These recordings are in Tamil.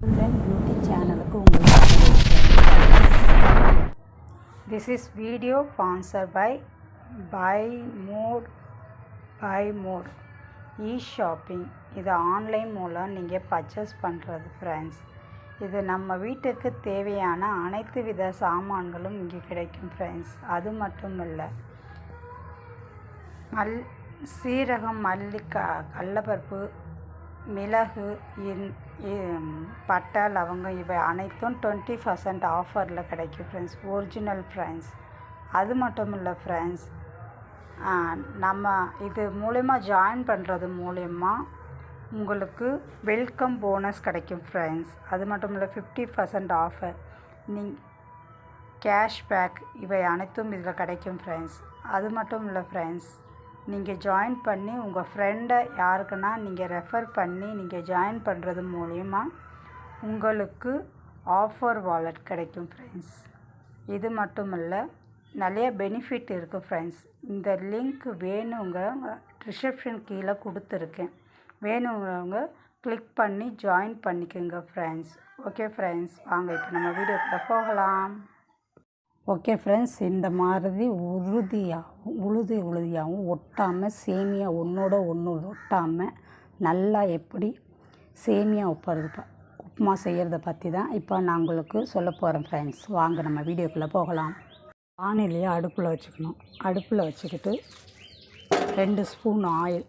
பியூட்டி சேனலுக்கு உங்களுக்கு this This is video sponsored by Buy More Buy More. E shopping இது ஆன்லைன் மூலம் நீங்கள் பர்ச்சேஸ் பண்ணுறது ஃப்ரெண்ட்ஸ் இது நம்ம வீட்டுக்கு தேவையான அனைத்து வித சாமான்களும் இங்கே கிடைக்கும் ஃப்ரெண்ட்ஸ் அது மட்டும் இல்லை. மல் சீரகம் மல்லி க கடலப்பருப்பு மிளகு இன் பட்டை லவங்கம் இவை அனைத்தும் டுவெண்ட்டி பர்சன்ட் ஆஃபரில் கிடைக்கும் ஃப்ரெண்ட்ஸ் ஒரிஜினல் ஃப்ரெண்ட்ஸ் அது மட்டும் இல்லை ஃப்ரெண்ட்ஸ் நம்ம இது மூலயமா ஜாயின் பண்ணுறது மூலயமா உங்களுக்கு வெல்கம் போனஸ் கிடைக்கும் ஃப்ரெண்ட்ஸ் அது மட்டும் இல்லை ஃபிஃப்டி பர்சன்ட் ஆஃபர் நீங் கேஷ்பேக் இவை அனைத்தும் இதில் கிடைக்கும் ஃப்ரெண்ட்ஸ் அது மட்டும் இல்லை ஃப்ரெண்ட்ஸ் நீங்கள் ஜாயின் பண்ணி உங்கள் ஃப்ரெண்டை யாருக்குன்னா நீங்கள் ரெஃபர் பண்ணி நீங்கள் ஜாயின் பண்ணுறது மூலிமா உங்களுக்கு ஆஃபர் வாலெட் கிடைக்கும் ஃப்ரெண்ட்ஸ் இது மட்டும் இல்லை நிறைய பெனிஃபிட் இருக்குது ஃப்ரெண்ட்ஸ் இந்த லிங்க் வேணுங்க ரிசப்ஷன் கீழே கொடுத்துருக்கேன். வேணுங்கிறவங்க கிளிக் பண்ணி ஜாயின் பண்ணிக்கோங்க ஃப்ரெண்ட்ஸ் ஓகே ஃப்ரெண்ட்ஸ் வாங்க இப்போ நம்ம வீடியோக்குள்ளே போகலாம். ஓகே ஃப்ரெண்ட்ஸ் இந்த மாதிரி உறுதியாக உழுது உழுதியாகவும் ஒட்டாமல் சேமியா ஒன்றோட ஒன்று ஒட்டாமல் நல்லா எப்படி சேமியா உப்புறது ப உப்புமா செய்கிறத பற்றி தான் இப்போ நான் உங்களுக்கு சொல்ல போகிறேன் ஃப்ரெண்ட்ஸ் வாங்க நம்ம வீடியோக்குள்ளே போகலாம். வானிலையை அடுப்பில் வச்சுக்கணும். அடுப்பில் வச்சுக்கிட்டு ரெண்டு ஸ்பூன் ஆயில்.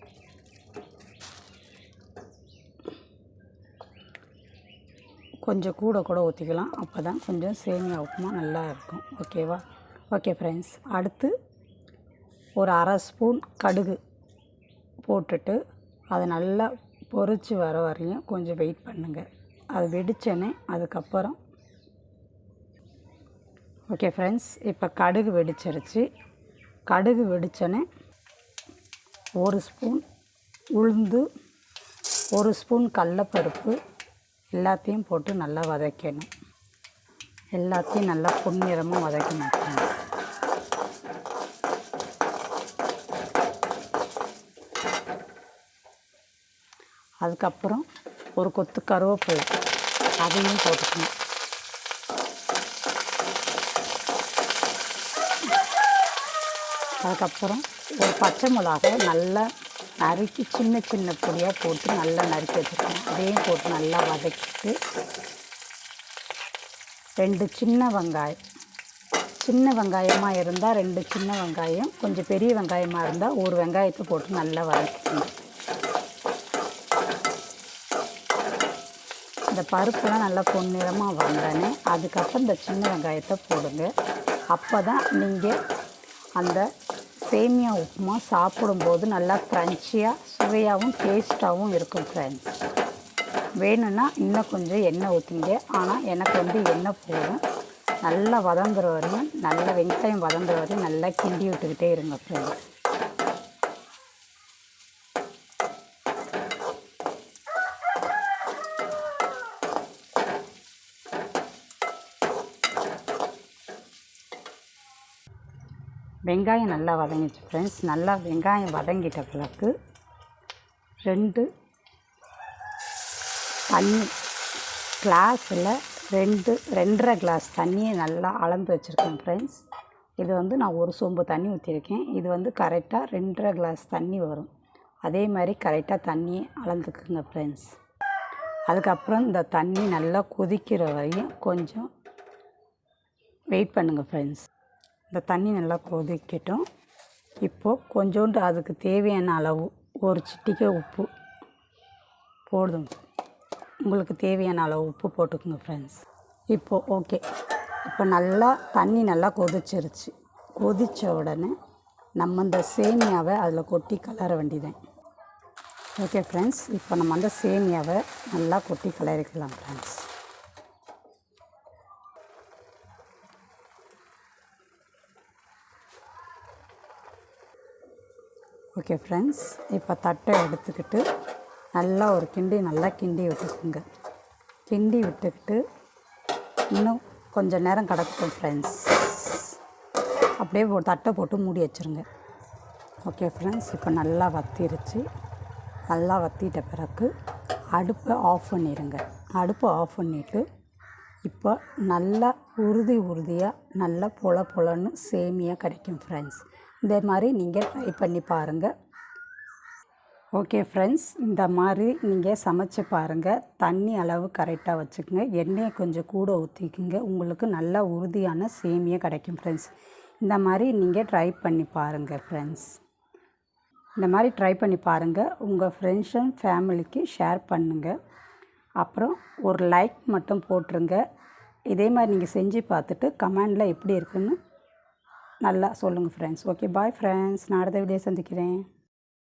கொஞ்சம் கூட கூட ஊற்றிக்கலாம் அப்போ தான் கொஞ்சம் சேமியா உப்புமா நல்லா இருக்கும். ஓகேவா? ஓகே ஃப்ரெண்ட்ஸ் அடுத்து ஒரு அரை ஸ்பூன் கடுகு போட்டுட்டு அதை நல்லா பொறிச்சு வர வரையும் கொஞ்சம் வெயிட் பண்ணுங்கள் அது வெடிச்சோன்னே அதுக்கப்புறம் ஓகே ஃப்ரெண்ட்ஸ் இப்போ கடுகு வெடிச்சிருச்சு. கடுகு வெடிச்சோன்னே ஒரு ஸ்பூன் உளுந்து ஒரு ஸ்பூன் கடலப்பருப்பு எல்லாத்தையும் போட்டு நல்லா வதக்கணும். எல்லாத்தையும் நல்லா பொன்னிறமாக வதக்கணும் அதுக்கப்புறம் ஒரு கொத்து கருவேப்பிலை அதையும் போட்டுக்கணும். அதுக்கப்புறம் ஒரு பச்சை மிளகா நல்லா நறுக்கி சின்ன சின்ன பொடியாக போட்டு நல்லா நறுக்கி வச்சுருக்கேன் அதையும் போட்டு நல்லா வதக்கிட்டு ரெண்டு சின்ன வெங்காயம் சின்ன வெங்காயமாக இருந்தால் ரெண்டு சின்ன வெங்காயம் கொஞ்சம் பெரிய வெங்காயமாக இருந்தால் ஒரு வெங்காயத்தை போட்டு நல்லா வதக்கிக்கணும். இந்த பருப்புலாம் நல்லா பொன்னிறமாக வந்தோடனே அதுக்கப்புறம் இந்த சின்ன வெங்காயத்தை போடுங்க. அப்போ தான் நீங்கள் அந்த சேமியா உப்புமா சாப்பிடும்போது நல்லா க்ரன்ச்சியாக சுவையாகவும் டேஸ்ட்டாகவும் இருக்கும் ஃப்ரெண்ட்ஸ் வேணும்னா இன்னும் கொஞ்சம் எண்ணெய் ஊற்றிங்க ஆனால் எனக்கு வந்து எண்ணெய் போதும். நல்லா வதங்குற வரையும் நல்லா வெங்காயம் வதங்குற வரையும் நல்லா கிண்டி விட்டுக்கிட்டே இருங்க ஃப்ரெண்ட்ஸ் வெங்காயம் நல்லா வதங்கிச்சு ஃப்ரெண்ட்ஸ் நல்லா வெங்காயம் வதங்கிட்ட பிறகு ரெண்டு தண்ணி கிளாஸில் ரெண்டு ரெண்டரை கிளாஸ் தண்ணியை நல்லா அளந்து வச்சுருக்கேன் ஃப்ரெண்ட்ஸ் இது வந்து நான் ஒரு சொம்பு தண்ணி ஊற்றிருக்கேன் இது வந்து கரெக்டாக ரெண்டரை கிளாஸ் தண்ணி வரும். அதே மாதிரி கரெக்டாக தண்ணியை அளந்துக்குங்க ஃப்ரெண்ட்ஸ் அதுக்கப்புறம் இந்த தண்ணி நல்லா கொதிக்கிற வரையும் கொஞ்சம் வெயிட் பண்ணுங்கள் ஃப்ரெண்ட்ஸ் இந்த தண்ணி நல்லா கொதிக்கட்டும். இப்போது கொஞ்சோண்டு அதுக்கு தேவையான அளவு ஒரு சிட்டிக்கை உப்பு போடுதும் உங்களுக்கு தேவையான அளவு உப்பு போட்டுக்கோங்க ஃப்ரெண்ட்ஸ் இப்போது ஓகே இப்போ நல்லா தண்ணி நல்லா கொதிச்சிருச்சு. கொதித்த உடனே நம்ம இந்த சேமியாவை அதில் கொட்டி கலர வேண்டியதேன் ஓகே ஃப்ரெண்ட்ஸ் இப்போ நம்ம அந்த சேமியாவை நல்லா கொட்டி கிளறிக்கலாம் ஃப்ரெண்ட்ஸ் ஓகே ஃப்ரெண்ட்ஸ் இப்போ தட்டை எடுத்துக்கிட்டு நல்லா ஒரு கிண்டி நல்லா கிண்டி விட்டுக்குங்க. கிண்டி விட்டுக்கிட்டு இன்னும் கொஞ்சம் நேரம் கிடக்கும் ஃப்ரெண்ட்ஸ் அப்படியே தட்டை போட்டு மூடி வச்சுருங்க. ஓகே ஃப்ரெண்ட்ஸ் இப்போ நல்லா வத்திருச்சு. நல்லா வத்திட்ட பிறகு அடுப்பை ஆஃப் பண்ணிடுங்க அடுப்பை ஆஃப் பண்ணிவிட்டு இப்போ நல்லா உறுதி உறுதியாக நல்லா பொல பொலன்னு சேமியாக கிடைக்கும் ஃப்ரெண்ட்ஸ் இந்த மாதிரி நீங்கள் ட்ரை பண்ணி பாருங்கள் ஓகே ஃப்ரெண்ட்ஸ் இந்த மாதிரி நீங்கள் சமைச்சு பாருங்கள் தண்ணி அளவு கரெக்டாக வச்சுக்கோங்க. எண்ணெயை கொஞ்சம் கூட ஊற்றிக்குங்க உங்களுக்கு நல்லா உறுதியான சேமியா கிடைக்கும் ஃப்ரெண்ட்ஸ் இந்த மாதிரி நீங்கள் ட்ரை பண்ணி பாருங்கள் ஃப்ரெண்ட்ஸ் இந்த மாதிரி ட்ரை பண்ணி பாருங்கள் உங்கள் ஃப்ரெண்ட்ஸ் அண்ட் ஃபேமிலிக்கு ஷேர் பண்ணுங்கள் அப்புறம் ஒரு லைக் மட்டும் போட்டுருங்க. இதே மாதிரி நீங்கள் செஞ்சு பார்த்துட்டு கமெண்டில் எப்படி இருக்குன்னு நல்லா சொல்லுங்கள் ஃப்ரெண்ட்ஸ் ஓகே பாய் ஃப்ரெண்ட்ஸ் நான் அடுத்த வீடியோ சந்திக்கிறேன்.